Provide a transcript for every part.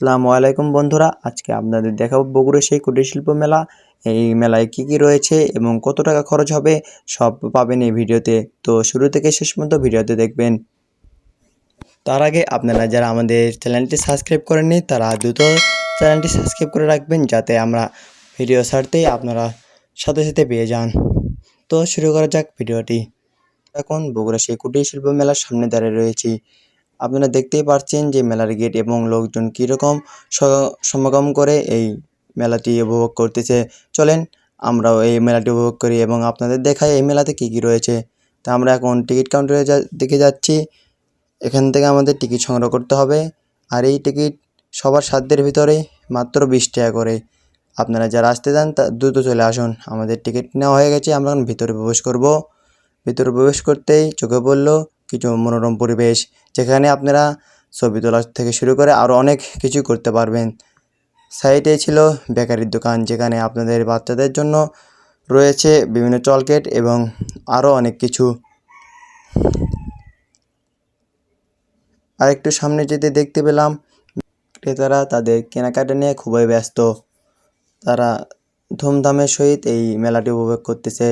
আসসালামু আলাইকুম বন্ধুরা, আজকে আপনাদের দেখাবো বগুড়া সেই কুটির শিল্প মেলা। এই মেলায় কি কি রয়েছে এবং কত টাকা খরচ হবে, সব পাবেন এই ভিডিওতে। তো শুরু থেকে শেষ পর্যন্ত ভিডিওতে দেখবেন। তার আগে আপনারা যারা আমাদের চ্যানেলটি সাবস্ক্রাইব করেননি, তারা দ্রুত চ্যানেলটি সাবস্ক্রাইব করে রাখবেন, যাতে আমরা ভিডিও ছাড়তেই আপনারা সাথে সাথে পেয়ে যান। তো শুরু করা যাক ভিডিওটি। এখন বগুড়া সেই কুটির শিল্প মেলার সামনে দাঁড়িয়ে রয়েছি। আপনারা দেখতেই পাচ্ছেন যে মেলার গেট এবং লোকজন কীরকম সমাগম করে এই মেলাটি উপভোগ করতেছে। চলেন আমরাও এই মেলাটি উপভোগ করি এবং আপনাদের দেখাই এই মেলাতে কী কী রয়েছে। তা আমরা এখন টিকিট কাউন্টারে দিকে যাচ্ছি। এখান থেকে আমাদের টিকিট সংগ্রহ করতে হবে। আর এই টিকিট সবার সাধ্যের ভিতরে মাত্র বিশ টাকা করে। আপনারা যারা আসতে চান তা, দ্রুত চলে আসুন। আমাদের টিকিট নেওয়া হয়ে গেছে। আমরা এখন ভিতরে প্রবেশ করব। ভিতরে প্রবেশ করতেই চোখে পড়ল কিছু মনোরম পরিবেশ। যেখানে আপনারা ছবি তোলা থেকে শুরু করে আরও অনেক কিছু করতে পারবেন। সাইডে ছিল বেকারির দোকান, যেখানে আপনাদের বাচ্চাদের জন্য রয়েছে বিভিন্ন চলকেট এবং আরও অনেক কিছু। আর একটু সামনে যেতে দেখতে পেলাম, ক্রেতারা তাদের কেনাকাটা নিয়ে খুবই ব্যস্ত। তারা ধুমধামের সহিত এই মেলাটি উপভোগ করতেছে।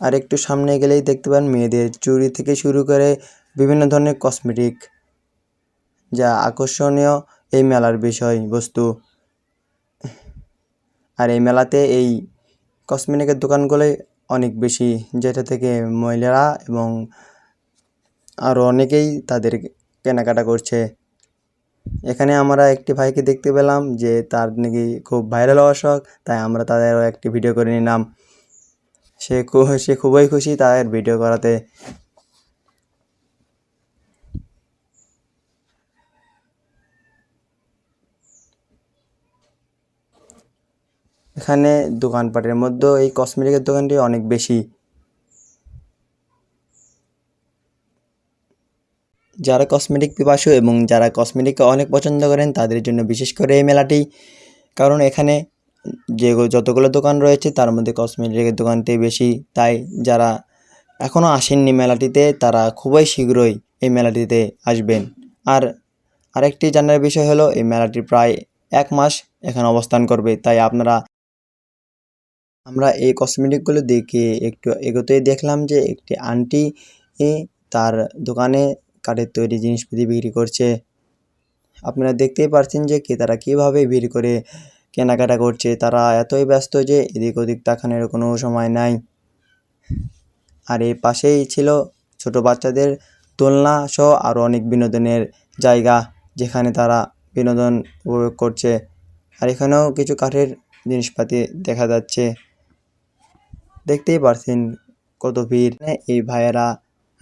আর একটু সামনে গেলেই দেখতে পান মেয়েদের চুরি থেকে শুরু করে বিভিন্ন ধরনের কসমেটিক যা আকর্ষণীয় এই মেলার বিষয়বস্তু। আর এই মেলাতে এই কসমেটিকের দোকানগুলোই অনেক বেশি, যেটা থেকে মহিলারা এবং আরও অনেকেই তাদের কেনাকাটা করছে। এখানে আমরা একটি ভাইকে দেখতে পেলাম যে তার নাকি খুব ভাইরাল হওয়ার শখ, তাই আমরা তাদেরও একটি ভিডিও করে নিলাম। সে সে খুবই খুশি তাদের ভিডিও করাতে। এখানে দোকানপাটের মধ্যেও এই কসমেটিকের দোকানটি অনেক বেশি। যারা কসমেটিক পিপাসু এবং যারা কসমেটিককে অনেক পছন্দ করেন, তাদের জন্য বিশেষ করে এই মেলাটি। কারণ এখানে যে যতগুলো দোকান রয়েছে, তার মধ্যে কসমেটিকের দোকানটি বেশি। তাই যারা এখনও আসেননি মেলাটিতে, তারা খুবই শীঘ্রই এই মেলাটিতে আসবেন। আর আরেকটি জানার বিষয় হলো, এই মেলাটি প্রায় এক মাস এখানে অবস্থান করবে। তাই আপনারা আমরা এই কসমেটিকগুলো দেখে একটু এগোতেই দেখলাম যে একটি আন্টি এ তার দোকানে কাঠের তৈরি জিনিসপাতি বিক্রি করছে। আপনারা দেখতেই পারছেন যে কে তারা কীভাবে ভিড় করে, কেনাকাটা করছে, তারা এতই ব্যস্ত যে এদিক ওদিক তাকানোর কোনো সময় নাই। আর এর পাশেই ছিল ছোট বাচ্চাদের দোলনা সহ আরও অনেক বিনোদনের জায়গা, যেখানে তারা বিনোদন উপভোগ করছে। আর এখানেও কিছু কাঠের জিনিসপাতি দেখা যাচ্ছে। দেখতেই পারছেন কত ভিড়। এই ভাইয়েরা,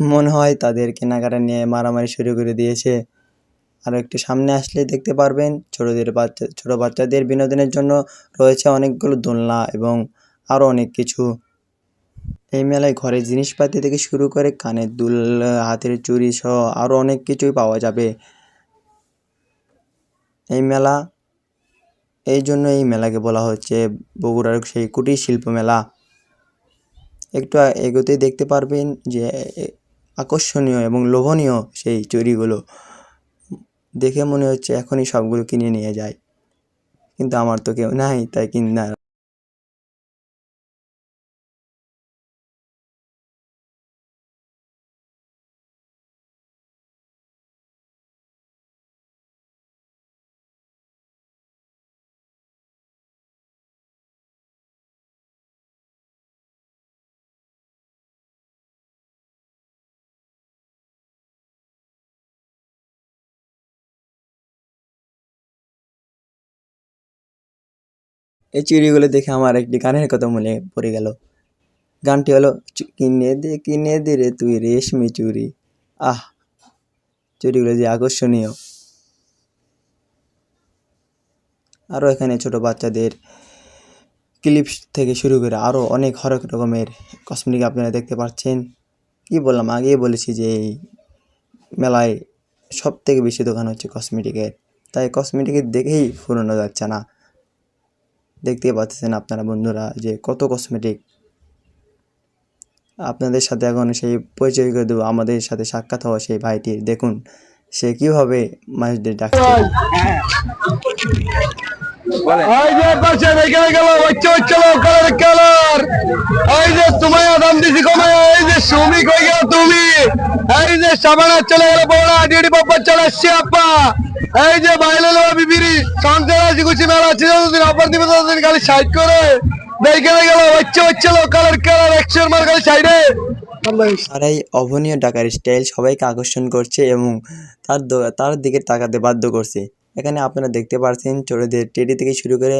মনে হয় তাদের কেনাকাটা নিয়ে মারামারি শুরু করে দিয়েছে। আর একটু সামনে আসলে দেখতে পারবেন, ছোটোদের বাচ্চা, ছোটো বাচ্চাদের বিনোদনের জন্য রয়েছে অনেকগুলো দোলনা এবং আরও অনেক কিছু। এই মেলায় ঘরের জিনিসপাতি থেকে শুরু করে কানের দুল, হাতের চুড়ি সহ আরও অনেক কিছুই পাওয়া যাবে। এই মেলা, এই জন্য এই মেলাকে বলা হচ্ছে বগুড়ার সেই কুটির শিল্প মেলা। একটু এগোতেই দেখতে পারবেন যে আকর্ষণীয় এবং লোভনীয় সেই চুরিগুলো দেখে মনে হচ্ছে এখনই সবগুলো কিনে নিয়ে যায়। কিন্তু আমার তো কেউ নাই, তাই কিনা এই চিড়িগুলো দেখে আমার একটি গানের কথা মনে পড়ে গেল। গানটি হলো কিনে দে কিনে দে রে তুই রেশমি চুরি আহ, চুড়িগুলো যে আকর্ষণীয়। আরও এখানে ছোট বাচ্চাদের ক্লিপস থেকে শুরু করে আরও অনেক হরেক রকমের কসমেটিক আপনারা দেখতে পাচ্ছেন। কি বললাম, আগেই বলেছি যে এই মেলায় সব থেকে বেশি দোকান হচ্ছে কসমেটিকের। তাই কসমেটিকের দেখেই ফুরানো যাচ্ছে না। দেখতেই পাচ্ছেন আপনারা বন্ধুরা যে কত কসমেটিক আপনাদের সাথে এখন সেই পরিচয় করে দেবো, আমাদের সাথে সাক্ষাৎ হওয়া সেই ভাইটির দেখুন, সে কীভাবে মানুষদের ডাকছে। এই যে পাশে এখানে গেল হচ্ছে হচ্ছে কালার কালার। এই যে তোমায় দাম দিছি কমায় এই যে শ্রমিক হয়ে গেল তুমি? এই যে সাবানা চলে গেল বড় ডিডি বাপ্পা চলে আসছে আপা। এই যে বাইলে লো বিবিরি সংসার আছে গুছি মেলা আছে যতদিন অফার দিবে ততদিন খালি সাইড করে। দেখে গেল হচ্ছে হচ্ছে কালার কালার একশোর মার খালি সাইডে আর এই অভনীয় ডাকার স্টাইল সবাইকে আকর্ষণ করছে এবং তার দ- তার দিকে তাকাতে বাধ্য করছে। এখানে আপনারা দেখতে পারছেন ছোটদের টেডি থেকে শুরু করে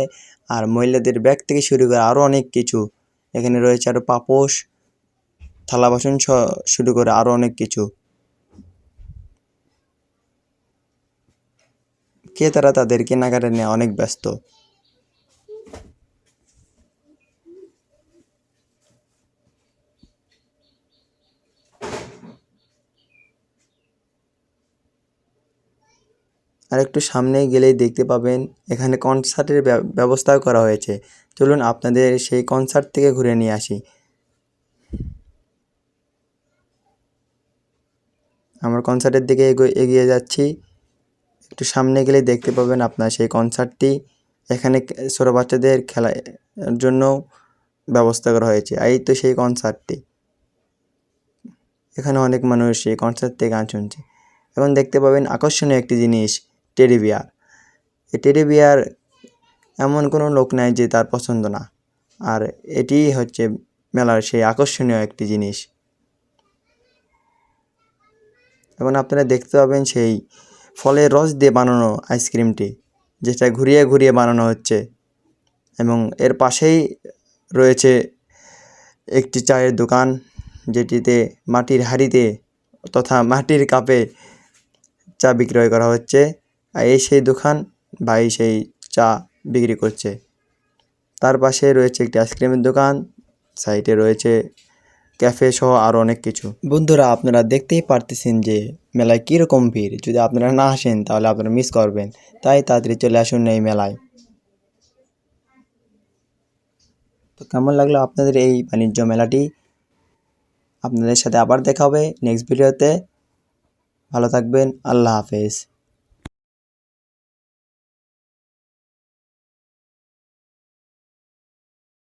আর মহিলাদের ব্যাগ থেকে শুরু করে আরও অনেক কিছু। এখানে রয়েছে আরও পাপোশ, থালা বাসন শুরু করে আরও অনেক কিছু। ক্রেতারা তাদের কেনাকাটা নিয়ে? অনেক ব্যস্ত। আর একটু সামনে গেলেই দেখতে পাবেন, এখানে কনসার্টের ব্য- ব্যবস্থাও করা হয়েছে। চলুন আপনাদের সেই কনসার্ট থেকে ঘুরে নিয়ে আসি। আমরা কনসার্টের দিকে এগো- এগিয়ে যাচ্ছি। একটু সামনে গেলেই দেখতে পাবেন আপনার সেই কনসার্টটি। এখানে ছোটো বাচ্চাদের খেলার জন্য ব্যবস্থা করা হয়েছে। এই তো সেই কনসার্টটি। এখানে অনেক মানুষ সেই কনসার্ট থেকে গান শুনছে। এখন দেখতে পাবেন আকর্ষণীয় একটি জিনিস। Teddy bear. এই টেডি বিয়ার এমন কোনো লোক নাই যে তার পছন্দ না। আর এটি হচ্ছে মেলার সেই আকর্ষণীয় একটি জিনিস। এবং আপনারা দেখতে পাবেন সেই ফলের রস দিয়ে বানানো আইসক্রিমটি, যেটা ঘুরিয়ে ঘুরিয়ে বানানো হচ্ছে। এবং এর পাশেই রয়েছে একটি চায়ের দোকান, যেটিতে মাটির হাঁড়িতে তথা মাটির কাপে চা বিক্রয় করা হচ্ছে। এই সেই দোকান এই সেই চা বিক্রি করছে। তার পাশে রয়েছে একটি আইসক্রিমের দোকান, সাইডে রয়েছে ক্যাফে সহ আরও অনেক কিছু। বন্ধুরা, আপনারা দেখতেই পারতেছেন যে মেলায় কীরকম ভিড়। যদি আপনারা না আসেন, তাহলে আপনারা মিস করবেন। তাই তাড়াতাড়ি চলে আসুন এই মেলায়। তো কেমন লাগল আপনাদের এই বাণিজ্য মেলাটি? আপনাদের সাথে আবার দেখা হবে নেক্সট ভিডিওতে ভালো থাকবেন, আল্লাহ হাফেজ।